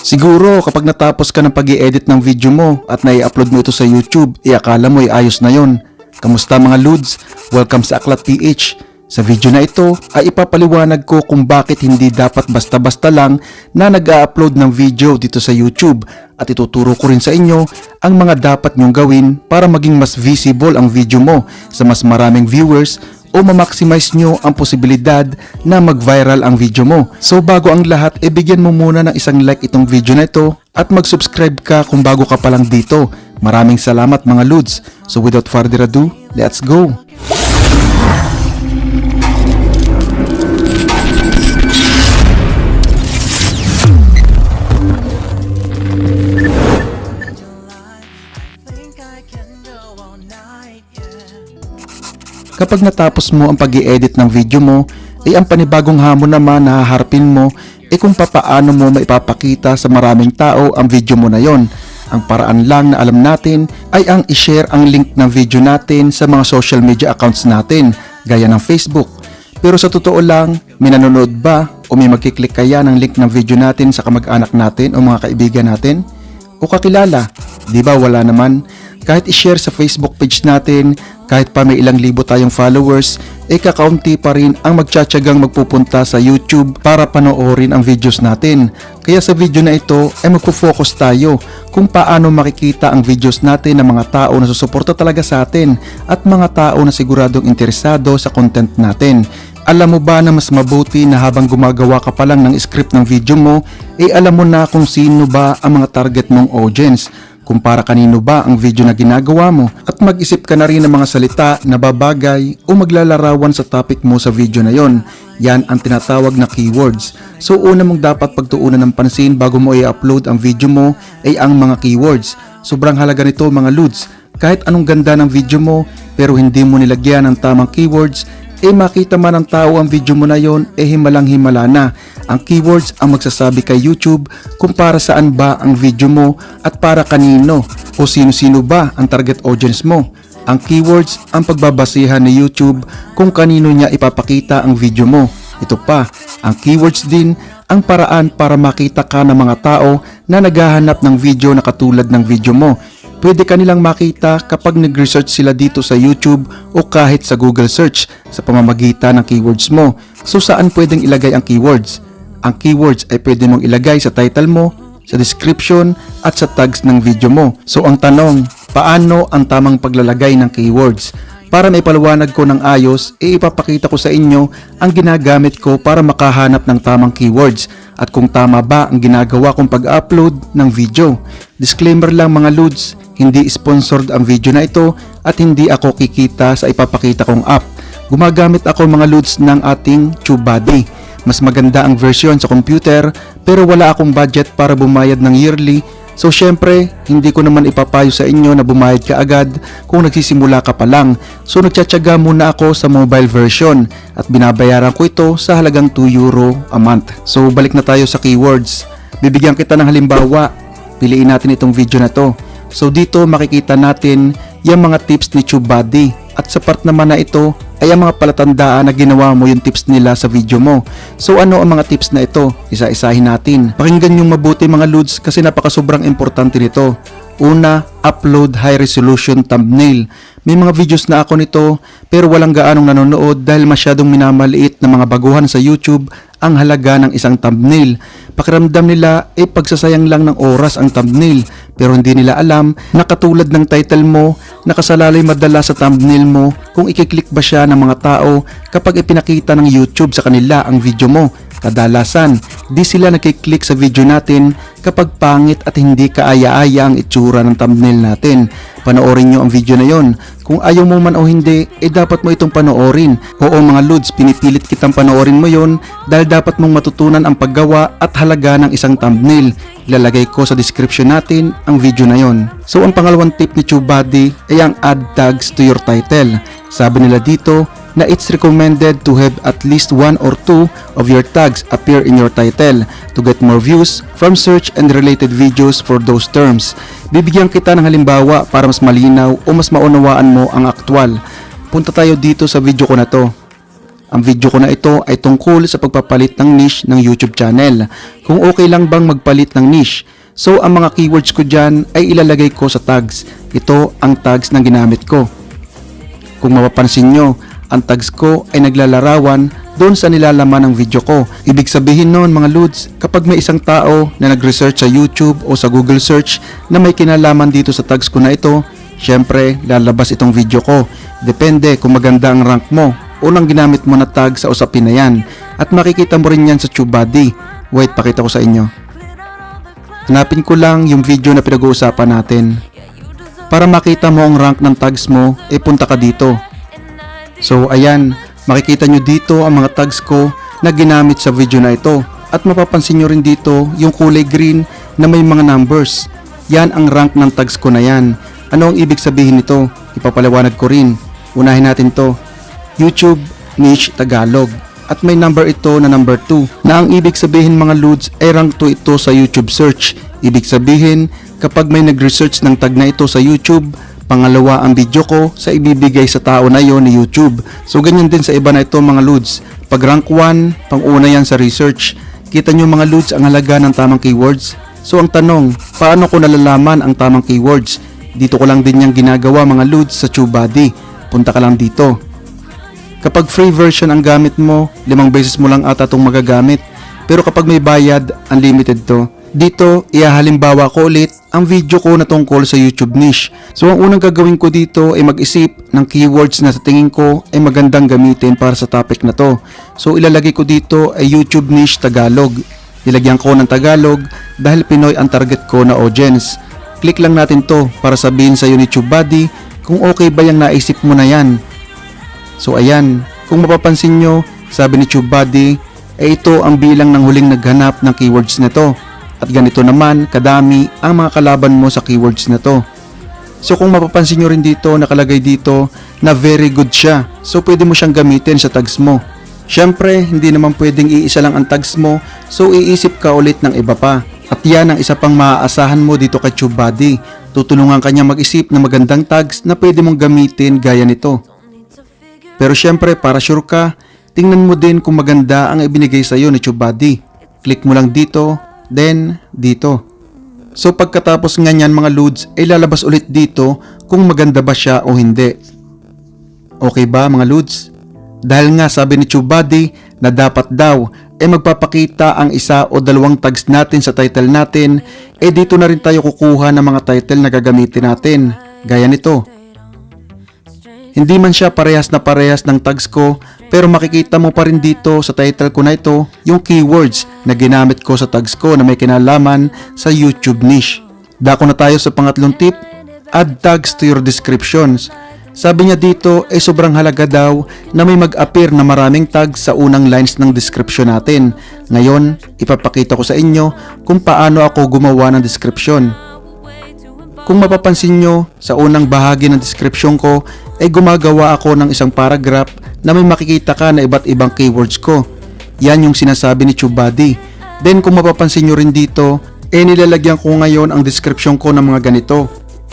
Siguro kapag natapos ka ng pag edit ng video mo at nai-upload mo ito sa YouTube, iakala mo ay ayos na yon. Kamusta mga Ludes? Welcome sa Aklat PH. Sa video na ito ay ipapaliwanag ko kung bakit hindi dapat basta-basta lang na nag-upload ng video dito sa YouTube at ituturo ko rin sa inyo ang mga dapat nyong gawin para maging mas visible ang video mo sa mas maraming viewers o ma-maximize nyo ang posibilidad na mag-viral ang video mo. So bago ang lahat, e bigyan mo muna ng isang like itong video na ito at mag-subscribe ka kung bago ka pa lang dito. Maraming salamat mga Ludes. So without further ado, let's go! Kapag natapos mo ang pag edit ng video mo, ay ang panibagong hamon naman na haharapin mo ay kung papaano mo maipapakita sa maraming tao ang video mo na yon. Ang paraan lang na alam natin ay ang i-share ang link ng video natin sa mga social media accounts natin, gaya ng Facebook. Pero sa totoo lang, may ba o may magkiklik kaya ng link ng video natin sa kamag-anak natin o mga kaibigan natin? O kakilala? Di ba wala naman? Kahit i-share sa Facebook page natin, kahit pa may ilang libo tayong followers, eh kakaunti pa rin ang magtsatsagang magpupunta sa YouTube para panoorin ang videos natin. Kaya sa video na ito ay magpo-focus tayo kung paano makikita ang videos natin ng mga tao na susuporta talaga sa atin at mga tao na siguradong interesado sa content natin. Alam mo ba na mas mabuti na habang gumagawa ka pa lang ng script ng video mo, eh alam mo na kung sino ba ang mga target mong audience kung para kanino ba ang video na ginagawa mo at mag-isip ka na rin ng mga salita na babagay o maglalarawan sa topic mo sa video na yon. Yan ang tinatawag na keywords. So una mong dapat pagtuunan ng pansin bago mo i-upload ang video mo ay ang mga keywords. Sobrang halaga nito mga ludes. Kahit anong ganda ng video mo pero hindi mo nilagyan ng tamang keywords, eh makita man ng tao ang video mo na yon, eh himalang himala na. Ang keywords ang magsasabi kay YouTube kung para saan ba ang video mo at para kanino o sino-sino ba ang target audience mo. Ang keywords ang pagbabasihan ni YouTube kung kanino niya ipapakita ang video mo. Ito pa, ang keywords din ang paraan para makita ka ng mga tao na naghahanap ng video na katulad ng video mo pwede kanilang makita kapag nag-research sila dito sa YouTube o kahit sa Google search sa pamamagitan ng keywords mo. So saan pwedeng ilagay ang keywords? Ang keywords ay pwede mong ilagay sa title mo, sa description at sa tags ng video mo. So ang tanong, paano ang tamang paglalagay ng keywords? Para may paliwanag ko ng ayos, e ipapakita ko sa inyo ang ginagamit ko para makahanap ng tamang keywords at kung tama ba ang ginagawa kong pag-upload ng video. Disclaimer lang mga ludes, hindi sponsored ang video na ito at hindi ako kikita sa ipapakita kong app. Gumagamit ako mga ludes ng ating TubeBuddy. Mas maganda ang version sa computer pero wala akong budget para bumayad ng yearly So syempre, hindi ko naman ipapayo sa inyo na bumayad ka agad kung nagsisimula ka pa lang. So nagtsatsaga muna ako sa mobile version at binabayaran ko ito sa halagang 2 euro a month. So balik na tayo sa keywords. Bibigyan kita ng halimbawa. Piliin natin itong video na to. So dito makikita natin yung mga tips ni TubeBuddy at sa part naman na ito ay ang mga palatandaan na ginawa mo yung tips nila sa video mo. So ano ang mga tips na ito? Isa-isahin natin. Pakinggan yung mabuti mga ludes kasi napaka sobrang importante nito. Una, upload high resolution thumbnail. May mga videos na ako nito pero walang gaanong nanonood dahil masyadong minamaliit ng mga baguhan sa YouTube ang halaga ng isang thumbnail. Pakiramdam nila ay pagsasayang lang ng oras ang thumbnail pero hindi nila alam na katulad ng title mo, nakasalalay madala sa thumbnail mo kung ikiklik ba siya ng mga tao kapag ipinakita ng YouTube sa kanila ang video mo. Kadalasan, di sila nakiklik sa video natin kapag pangit at hindi kaaya-aya ang itsura ng thumbnail natin. Panoorin nyo ang video na yon. Kung ayaw mo man o hindi, eh dapat mo itong panoorin. Oo mga ludes, pinipilit kitang panoorin mo yon dahil dapat mong matutunan ang paggawa at halaga ng isang thumbnail. Ilalagay ko sa description natin ang video na yon. So ang pangalawang tip ni TubeBuddy ay ang add tags to your title. Sabi nila dito, na it's recommended to have at least one or two of your tags appear in your title to get more views from search and related videos for those terms. Bibigyan kita ng halimbawa para mas malinaw o mas maunawaan mo ang aktwal. Punta tayo dito sa video ko na to. Ang video ko na ito ay tungkol sa pagpapalit ng niche ng YouTube channel. Kung okay lang bang magpalit ng niche. So ang mga keywords ko dyan ay ilalagay ko sa tags. Ito ang tags na ginamit ko. Kung mapapansin nyo, ang tags ko ay naglalarawan doon sa nilalaman ng video ko. Ibig sabihin noon mga Ludes, kapag may isang tao na nag-research sa YouTube o sa Google search na may kinalaman dito sa tags ko na ito, syempre lalabas itong video ko. Depende kung maganda ang rank mo. Unang ginamit mo na tag sa usapin na yan. At makikita mo rin yan sa TubeBuddy. Wait, pakita ko sa inyo. Hanapin ko lang yung video na pinag-uusapan natin. Para makita mo ang rank ng tags mo, punta ka dito. So ayan, makikita nyo dito ang mga tags ko na ginamit sa video na ito. At mapapansin nyo rin dito yung kulay green na may mga numbers. Yan ang rank ng tags ko na yan. Ano ang ibig sabihin nito? Ipapaliwanag ko rin. Unahin natin to. YouTube Niche Tagalog. At may number ito na number 2 na ang ibig sabihin mga Ludes ay rank 2 ito sa YouTube search. Ibig sabihin, kapag may nag-research ng tag na ito sa YouTube, pangalawa ang video ko sa ibibigay sa tao na yon ni YouTube. So ganyan din sa iba na ito mga Ludes. Pag rank 1, pang-una yan sa research. Kita nyo mga Ludes ang halaga ng tamang keywords. So ang tanong, paano ko nalalaman ang tamang keywords? Dito ko lang din yung ginagawa mga Ludes sa TubeBuddy. Punta ka lang dito. Kapag free version ang gamit mo, limang beses mo lang ata itong magagamit. Pero kapag may bayad, unlimited to. Dito, iahalimbawa ko ulit ang video ko na tungkol sa YouTube niche. So ang unang gagawin ko dito ay mag-isip ng keywords na sa tingin ko ay magandang gamitin para sa topic na to. So ilalagay ko dito ay YouTube niche Tagalog. Nilagyan ko ng Tagalog dahil Pinoy ang target ko na audience. Click lang natin to para sabihin sa ni TubeBuddy kung okay ba yung naisip mo na yan. So ayan, kung mapapansin nyo, sabi ni TubeBuddy, eh ito ang bilang ng huling naghanap ng keywords na to. At ganito naman, kadami ang mga kalaban mo sa keywords na to. So kung mapapansin nyo rin dito, nakalagay dito na very good siya. So pwede mo siyang gamitin sa tags mo. Siyempre, hindi naman pwedeng iisa lang ang tags mo, so iisip ka ulit ng iba pa. At yan ang isa pang maaasahan mo dito kay TubeBuddy. Tutulungan kanya mag-isip ng magandang tags na pwede mong gamitin gaya nito. Pero syempre, para sure ka, tingnan mo din kung maganda ang ibinigay sa iyo ni TubeBuddy. Click mo lang dito, then dito. So pagkatapos nga niyan mga ludes, ay lalabas ulit dito kung maganda ba siya o hindi. Okay ba mga ludes? Dahil nga sabi ni TubeBuddy na dapat daw ay magpapakita ang isa o dalawang tags natin sa title natin, eh dito na rin tayo kukuha ng mga title na gagamitin natin. Gaya nito. Hindi man siya parehas na parehas ng tags ko, pero makikita mo pa rin dito sa title ko na ito yung keywords na ginamit ko sa tags ko na may kinalaman sa YouTube niche. Dako na tayo sa pangatlong tip, add tags to your descriptions. Sabi niya dito ay sobrang halaga daw na may mag-appear na maraming tags sa unang lines ng description natin. Ngayon, ipapakita ko sa inyo kung paano ako gumawa ng description. Kung mapapansin nyo, sa unang bahagi ng description ko ay gumagawa ako ng isang paragraph na may makikita ka na iba't ibang keywords ko. Yan yung sinasabi ni TubeBuddy. Then kung mapapansin nyo rin dito, eh nilalagyan ko ngayon ang description ko ng mga ganito.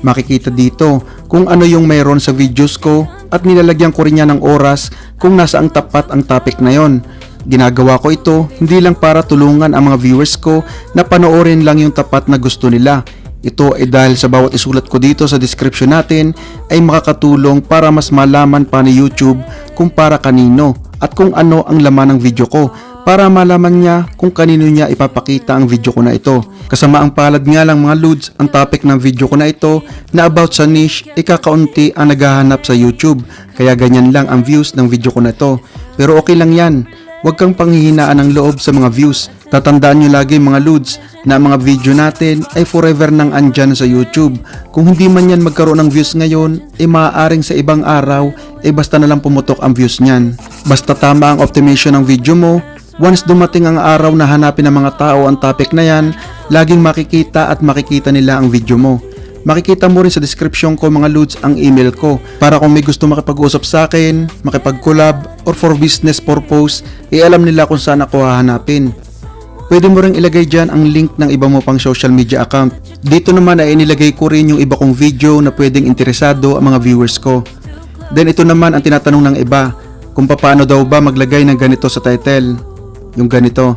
Makikita dito kung ano yung mayroon sa videos ko at nilalagyan ko rin yan ng oras kung nasa ang tapat ang topic na yon. Ginagawa ko ito hindi lang para tulungan ang mga viewers ko na panoorin lang yung tapat na gusto nila. Ito ay dahil sa bawat isulat ko dito sa description natin ay makakatulong para mas malaman pa ni YouTube kung para kanino at kung ano ang laman ng video ko para malaman niya kung kanino niya ipapakita ang video ko na ito. Kasama ang palad nga lang mga ludes, ang topic ng video ko na ito na about sa niche, ikakaunti ang naghahanap sa YouTube. Kaya ganyan lang ang views ng video ko na ito. Pero okay lang yan. Huwag kang panghihinaan ng loob sa mga views. Tatandaan nyo lagi mga ludes na ang mga video natin ay forever nang andyan sa YouTube. Kung hindi man yan magkaroon ng views ngayon, ay maaaring sa ibang araw, ay basta na lang pumutok ang views niyan. Basta tama ang optimization ng video mo, once dumating ang araw na hanapin ng mga tao ang topic na yan, laging makikita at makikita nila ang video mo. Makikita mo rin sa description ko mga ludes ang email ko para kung may gusto makipag-usap sa akin, makipag-collab, or for business purpose, eh alam nila kung saan ako hahanapin. Pwede mo rin ilagay dyan ang link ng iba mo pang social media account. Dito naman ay inilagay ko rin yung iba kong video na pwedeng interesado ang mga viewers ko. Then ito naman ang tinatanong ng iba, kung paano daw ba maglagay ng ganito sa title. Yung ganito.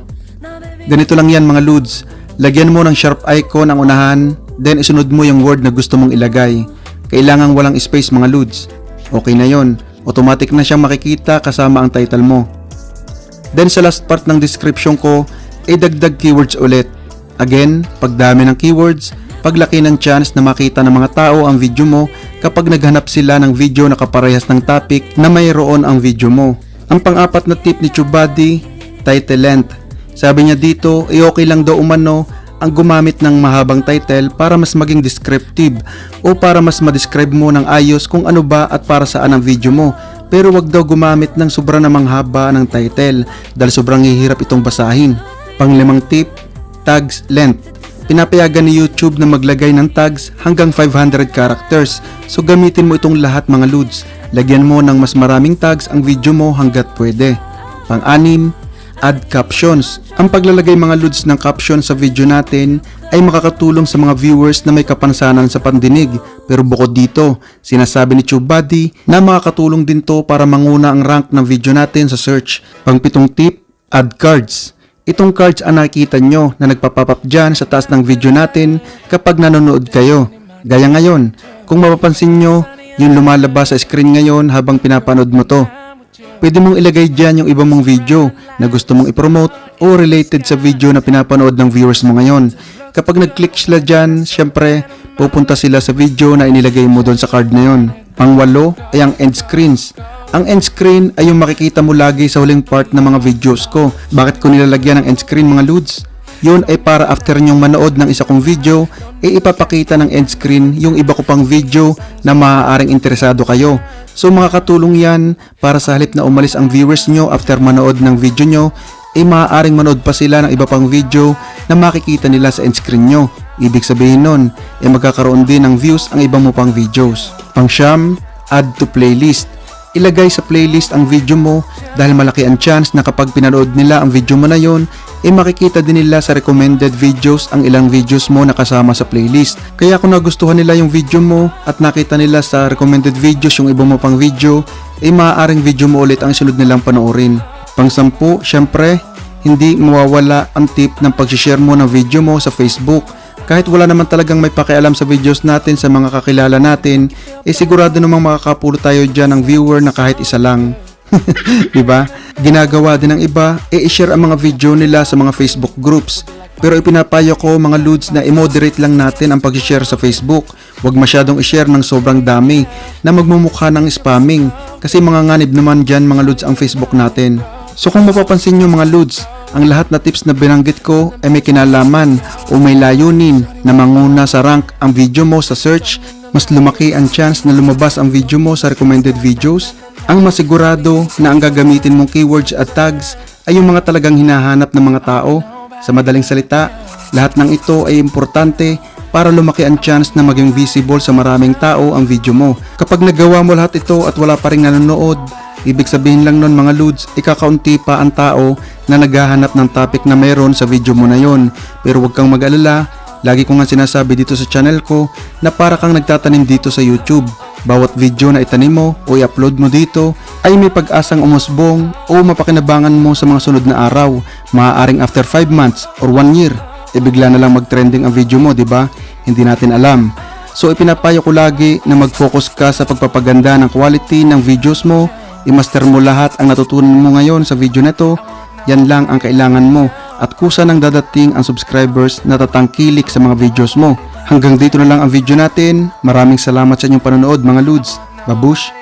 Ganito lang yan mga ludes. Lagyan mo ng sharp icon ang unahan, then isunod mo yung word na gusto mong ilagay. Kailangan walang space mga ludes. Okay na yon. Automatic na siyang makikita kasama ang title mo. Then sa last part ng description ko, ay dagdag keywords ulit. Again, pagdami ng keywords, paglaki ng chance na makita ng mga tao ang video mo kapag naghanap sila ng video na kaparehas ng topic na mayroon ang video mo. Ang pang-apat na tip ni Chubadi, title length. Sabi niya dito, ay okay lang daw umano ang gumamit ng mahabang title para mas maging descriptive o para mas ma-describe mo ng ayos kung ano ba at para saan ang video mo. Pero wag daw gumamit ng sobra namang haba ng title dahil sobrang hihirap itong basahin. Panglimang tip, tags length. Pinapayagan ni YouTube na maglagay ng tags hanggang 500 characters. So gamitin mo itong lahat mga ludes. Lagyan mo ng mas maraming tags ang video mo hanggat pwede. Pang-anim, add captions. Ang paglalagay mga ludes ng caption sa video natin ay makakatulong sa mga viewers na may kapansanan sa pandinig. Pero bukod dito, sinasabi ni Chubadi na makakatulong din to para manguna ang rank ng video natin sa search. Pangpitong tip, add cards. Itong cards ang nakikita nyo na nagpapop up dyan sa taas ng video natin kapag nanonood kayo. Gaya ngayon, kung mapapansin nyo, yung lumalabas sa screen ngayon habang pinapanood mo to. Pwede mong ilagay dyan yung iba mong video na gusto mong ipromote o related sa video na pinapanood ng viewers mo ngayon. Kapag nag-click sila dyan, syempre, pupunta sila sa video na inilagay mo doon sa card na yon. Pangwalo ay ang end screens. Ang end screen ay yung makikita mo lagi sa huling part ng mga videos ko. Bakit ko nilalagyan ng end screen mga ludes? Yun ay para after nyong manood ng isa kong video, e ipapakita ng end screen yung iba ko pang video na maaaring interesado kayo. So makakatulong yan para sa halip na umalis ang viewers nyo after manood ng video nyo, e maaaring manood pa sila ng iba pang video na makikita nila sa end screen nyo. Ibig sabihin nun, e magkakaroon din ng views ang iba mo pang videos. Pang siyam, add to playlist ilagay sa playlist ang video mo dahil malaki ang chance na kapag pinanood nila ang video mo na yon, eh makikita din nila sa recommended videos ang ilang videos mo na kasama sa playlist. Kaya kung nagustuhan nila yung video mo at nakita nila sa recommended videos yung iba mo pang video, eh maaaring video mo ulit ang sunod nilang panoorin. Pang sampu, syempre, hindi mawawala ang tip ng pag-share mo ng video mo sa Facebook kahit wala naman talagang may pakialam sa videos natin sa mga kakilala natin, eh sigurado namang makakapulo tayo dyan ng viewer na kahit isa lang. 'Di ba? Ginagawa din ng iba, eh i-share ang mga video nila sa mga Facebook groups. Pero ipinapayo ko mga ludes na i-moderate lang natin ang pag-share sa Facebook. Huwag masyadong i-share ng sobrang dami na magmumukha ng spamming kasi mga nganib naman dyan mga ludes ang Facebook natin. So kung mapapansin nyo mga ludes, ang lahat na tips na binanggit ko ay may kinalaman o may layunin na manguna sa rank ang video mo sa search, mas lumaki ang chance na lumabas ang video mo sa recommended videos, ang masigurado na ang gagamitin mong keywords at tags ay yung mga talagang hinahanap ng mga tao. Sa madaling salita, lahat ng ito ay importante para lumaki ang chance na maging visible sa maraming tao ang video mo. Kapag nagawa mo lahat ito at wala pa rin nanonood, Ibig sabihin lang nun mga ludes, ikakaunti pa ang tao na naghahanap ng topic na meron sa video mo na yon. Pero huwag kang mag-alala, lagi ko nga sinasabi dito sa channel ko na para kang nagtatanim dito sa YouTube. Bawat video na itanim mo o i-upload mo dito ay may pag-asang umusbong o mapakinabangan mo sa mga sunod na araw. Maaaring after 5 months or 1 year, e bigla na lang mag-trending ang video mo, di ba? Hindi natin alam. So ipinapayo ko lagi na mag-focus ka sa pagpapaganda ng quality ng videos mo i-master mo lahat ang natutunan mo ngayon sa video na yan lang ang kailangan mo at kusa nang dadating ang subscribers na tatangkilik sa mga videos mo. Hanggang dito na lang ang video natin. Maraming salamat sa inyong panonood mga ludes. Babush!